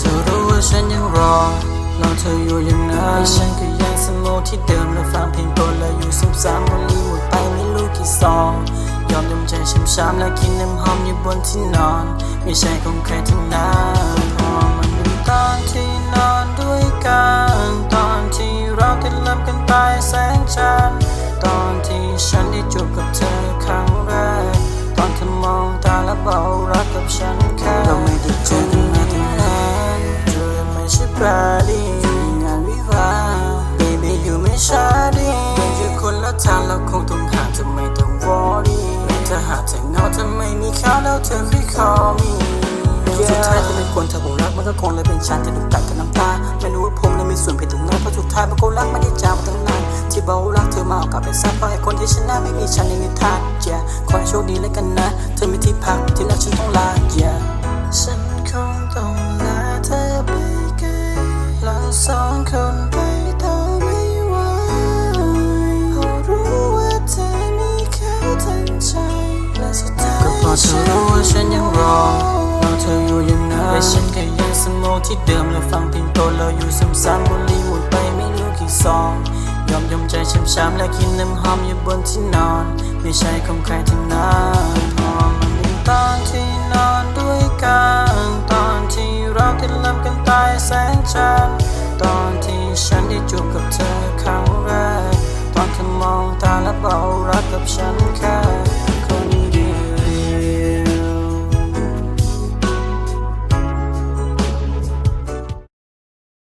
เธอรู้ว่าฉันยังรอรอเธออยู่อย่างนั้นฉันก็ยังสโลที่เดิมและฟังเพลงโปรและอยู่ซ้ำซ้มวันนี้หมดไปไม่รู้กี่ซองยอมน้ำใจช้ำๆและกินน้ำหอมอยู่บนที่นอน ไม่ใช่ของใครทั้งนั้น ไม่ใช่ปราดีงานวิวาห์ baby อยู่ไม่ช้าดีเป็นแค่คนละทางเราคงต้องหาเธอไม่ต้องวอรี่ถ้าหากเธอเงาเธอไม่มีเขาแล้วเธอไม่ขอมีสุดท้ายจะเป็นคนเธอบอกรักมันก็คงเลยเป็นฉันที่ถูกตัดกับน้ำตาไม่รู้ว่าผมนั้นมีส่วนผิดตรงไหนเพราะสุดท้ายมันก็รักไม่ได้จางมาตั้งนานที่บอกรักเธอมาเอากลับไปซะเพราะไอ้คนที่ชนะไม่มีฉันในนิทาน yeah ขอให้โชคดีแล้วกันนะ เธอมีที่พักที่รักฉันต้องลา yeah สองคนไปต่อไม่ไหวเพราะรู้ว่าเธอมีเขาทั้งใจและสุดท้ายก็เพราะเธอรู้ว่าฉันยังรอเราเธออยู่อย่างนั้นและฉันก็ยังสโมที่เดิมและฟังเพลงโปรดเราอยู่ซ้ำๆบุหรี่หมดไปไม่รู้กี่ซองยอมยอมใจช้ำๆและกินน้ำหอมอยู่บนที่นอน ไม่ใช่ของใครทั้งนั้น ตอนเธอมองตาและบอกรักกับฉันแค่